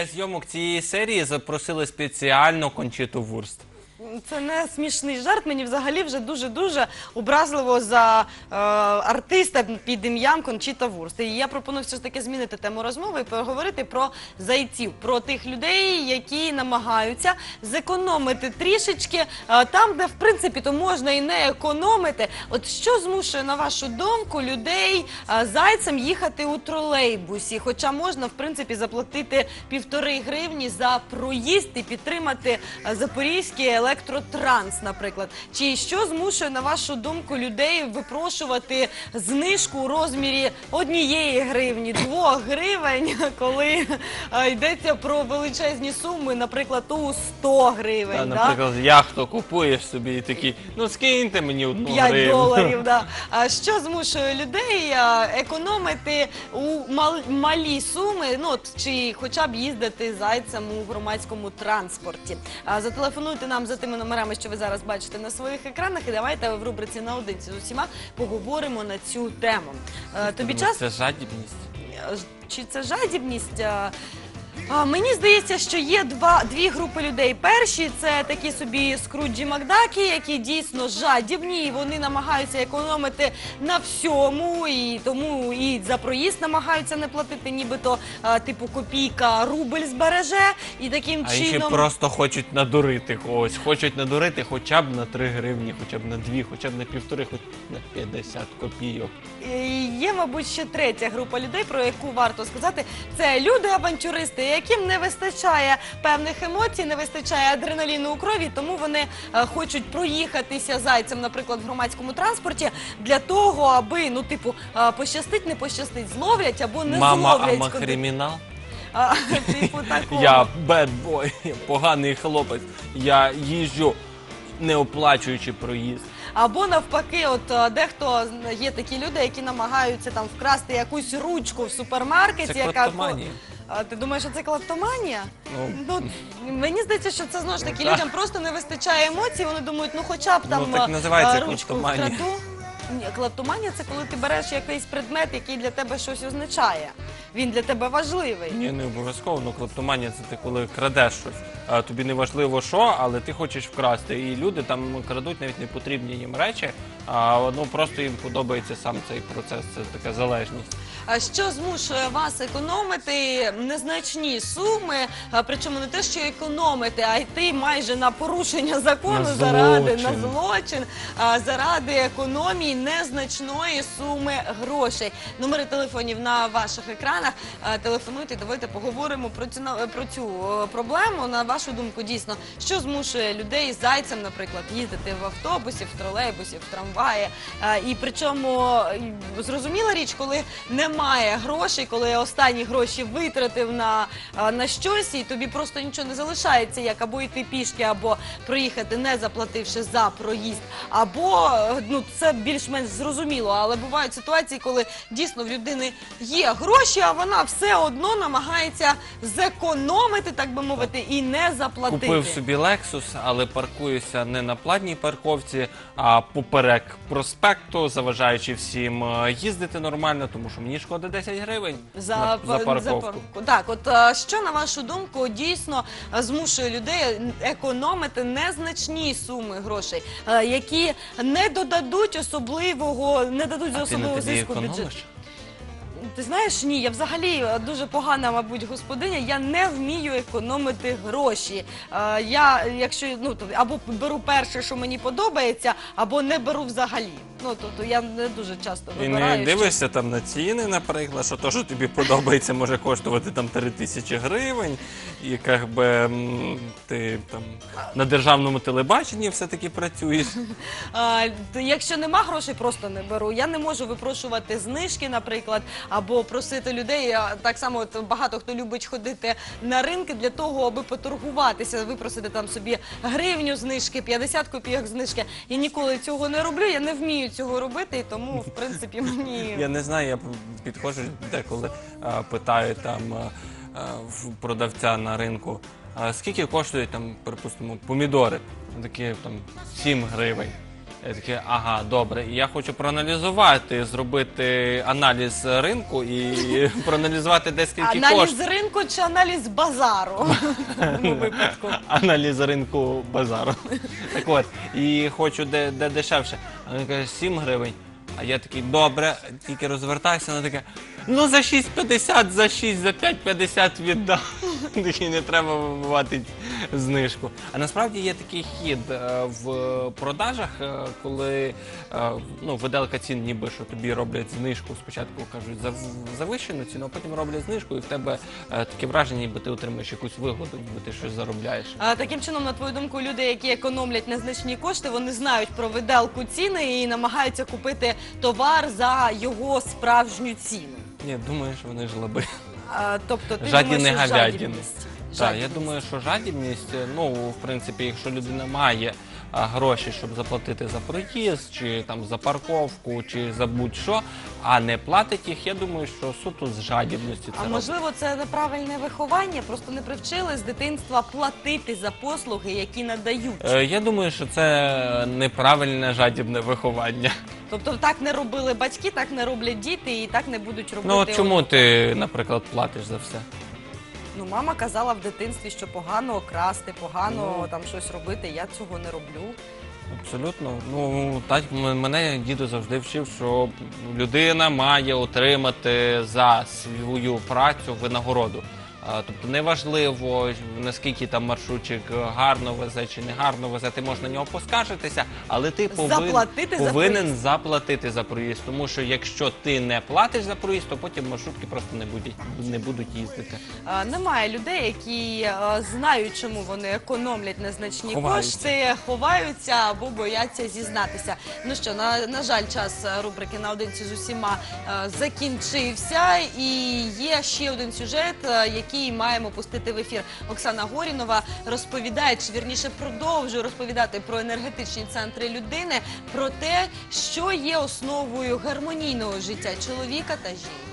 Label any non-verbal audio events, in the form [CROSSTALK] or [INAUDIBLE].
для зйомок цієї серії запросили спеціально Кончиту Вурст. Це не смішний жарт. Мені взагалі вже дуже дуже образливо за е, артиста під ім'ям Кончіта Вурст. І я пропоную все ж таки змінити тему розмови і поговорити про зайців, про тих людей, які намагаються зекономити трішечки е, там, де в принципі то можна і не економити. От що змушує на вашу думку людей е, зайцем їхати у тролейбусі? Хоча можна в принципі заплатити півтори гривні за проїзд і підтримати е, запорізький електротранс, наприклад. Чи що змушує на вашу думку людей випрошувати знижку у розмірі однієї гривні, двох гривень, [LAUGHS] коли е, йдеться про величезні суми, наприклад, у 100 гривень? Та, да? наприклад, яхту купуєш собі і такий, ну скиньте мені одну 5 гривню. доларів. Да. [LAUGHS] А що змушує людей а, економити у мал- малі суми, ну от, чи хоча б їздити зайцем у громадському транспорті? А, зателефонуйте нам за тими номерами, що ви зараз бачите на своїх екранах, і давайте в рубриці наодинці з усіма поговоримо на цю тему. Е, Тобі час Це жадібність. Е, чи це жадібність? А, а, Мені здається, що є два, дві групи людей. Перші це такі собі скруджі Макдаки, які дійсно жадібні, і вони намагаються економити на всьому, і тому і за проїзд намагаються не платити, нібито а, типу копійка рубль збереже, і таким А чином. просто хочуть надурити когось. Хочуть надурити хоча б на 3 гривні, хоча б на 2, хоча б на півтори, хоч на 50 копійок. Є, мабуть, ще третя група людей, про яку варто сказати. Це люди-авантюристи, яким не вистачає певних емоцій, не вистачає адреналіну у крові, тому вони е, хочуть проїхатися зайцем, наприклад, в громадському транспорті, для того, аби ну, типу, е, пощастить, не пощастить, зловлять або не Мама, зловлять. ама куди. кримінал. А, [LAUGHS] типу такого. Я бедбой, [LAUGHS] поганий хлопець. Я їжджу, не оплачуючи проїзд. Або навпаки, от е, дехто є такі люди, які намагаються там вкрасти якусь ручку в супермаркеті, Це яка. А ти думаєш, що це клептоманія? Ну. Ну, мені здається, що це знову ж таки людям [LAUGHS] просто не вистачає емоцій. Вони думають, ну хоча б там Ну, так е, називається е, ручку клептоманія. вкраду. Ні, клептоманія це коли ти береш якийсь предмет, який для тебе щось означає. Він для тебе важливий. Ні, не обов'язково, ну клептоманія це ти коли крадеш щось. Тобі не важливо що, але ти хочеш вкрасти. І люди там крадуть навіть не потрібні їм речі, а ну просто їм подобається сам цей процес. Це така залежність. А що змушує вас економити незначні суми? А причому не те, що економити, а йти майже на порушення закону На заради на злочин. злочин, а, заради економії незначної суми грошей. Номери телефонів на ваших екранах. А, Телефонуйте, давайте поговоримо про цю на- про цю е, проблему. На вашу думку, дійсно, що змушує людей зайцем, наприклад, їздити в автобусі, в тролейбусі, в трамваї. А, І причому зрозуміла річ, коли немає грошей, коли останні гроші витратив на, на щось, і тобі просто нічого не залишається, як або йти пішки, або проїхати, не заплативши за проїзд, або е, ну це більш-менш зрозуміло. Але бувають ситуації, коли дійсно в людини є гроші, а вона все одно намагається зекономити, так би мовити, і не заплатити. Купив собі Lexus, але паркуюся не на платній парковці, а поперек проспекту, заважаючи всім е, їздити нормально, тому що мені шкода 10 гривень За, на, за парковку. Так, от е, що на вашу думку дійсно е, змушує людей економити незначні суми грошей, які не додадуть особливого, не дадуть А особливого тобі зиску бюджету? Ти знаєш, ні, я взагалі е, дуже погана, мабуть, господиня. Я не вмію економити гроші. Е, я, якщо ну то або беру перше, що мені подобається, або не беру взагалі. Ну тобто я не дуже часто І вибираю. не що- дивишся там на ціни, наприклад, що то, що тобі подобається, може коштувати там 3 тисячі гривень, і як би м, ти там на державному телебаченні все-таки працюєш. [LAUGHS] А, т- якщо нема грошей, просто не беру. Я не можу випрошувати знижки, наприклад, або просити людей. Так само от багато хто любить ходити на ринки для того, аби поторгуватися, випросити там собі гривню знижки, 50 копійок знижки. Я ніколи цього не роблю. Я не вмію цього робити, і тому, в принципі, [LAUGHS] мені Я не знаю, я підходжу деколи а, питаю там а, а, в продавця на ринку, а скільки коштують там, припустимо, помідори? Такі там 7 гривень. Я такий, ага, добре. І я хочу проаналізувати, зробити аналіз ринку і [LAUGHS] проаналізувати де скільки Аналіз коштує. ринку чи аналіз базару? [LAUGHS] В цьому випадку. Аналіз ринку базару. Так от, і хочу де, де дешевше. А він каже, 7 гривень. А я такий, добре, тільки розвертаюся, вона така, ну за 6,50, за 6, за 5,50 віддам. [LAUGHS] Такий не треба вибивати знижку. А насправді є такий хід е, в продажах, е, коли е, ну, виделка цін, ніби що тобі роблять знижку. Спочатку кажуть за завищену ціну, а потім роблять знижку, і в тебе е, таке враження, ніби ти отримаєш якусь вигоду, ніби ти щось заробляєш. А, Таким чином, на твою думку, люди, які економлять незначні кошти, вони знають про виделку ціни і намагаються купити товар за його справжню ціну. Ні, думаю, що вони жлоби. А, Тобто ти Жадні думаєш, не що говядін. жадібність. Так, я Жадібність. думаю, що жадібність, е, ну, в принципі, якщо людина має гроші, щоб заплатити за проїзд, чи там за парковку, чи за будь-що, а не платить їх, я думаю, що суто з жадібності це А робить. можливо, це неправильне виховання, просто не привчили з дитинства платити за послуги, які надають. Е, Я думаю, що це неправильне жадібне виховання. Тобто так не робили батьки, так не роблять діти і так не будуть робити. Ну от чому ти, наприклад, платиш за все? Ну, мама казала в дитинстві, що погано красти, погано Ну. там щось робити. Я цього не роблю. Абсолютно. Ну так м- мене діду завжди вчив, що людина має отримати за свою працю винагороду. А, Тобто неважливо, наскільки там маршрутчик гарно везе чи не гарно везе, ти можеш на нього поскаржитися, але ти повин, Заплатити за повинен проїзд. заплатити за проїзд. Тому що якщо ти не платиш за проїзд, то потім маршрутки просто не будуть, не будуть їздити. Е, Немає людей, які е, знають, чому вони економлять незначні Ховаються. кошти, ховаються або бояться зізнатися. Ну що, на, на жаль, час рубрики наодинці з усіма е, закінчився, і є ще один сюжет, е, який маємо пустити в ефір. Оксана Горінова розповідає, чи вірніше продовжує розповідати про енергетичні центри людини, про те, що є основою гармонійного життя чоловіка та жінки.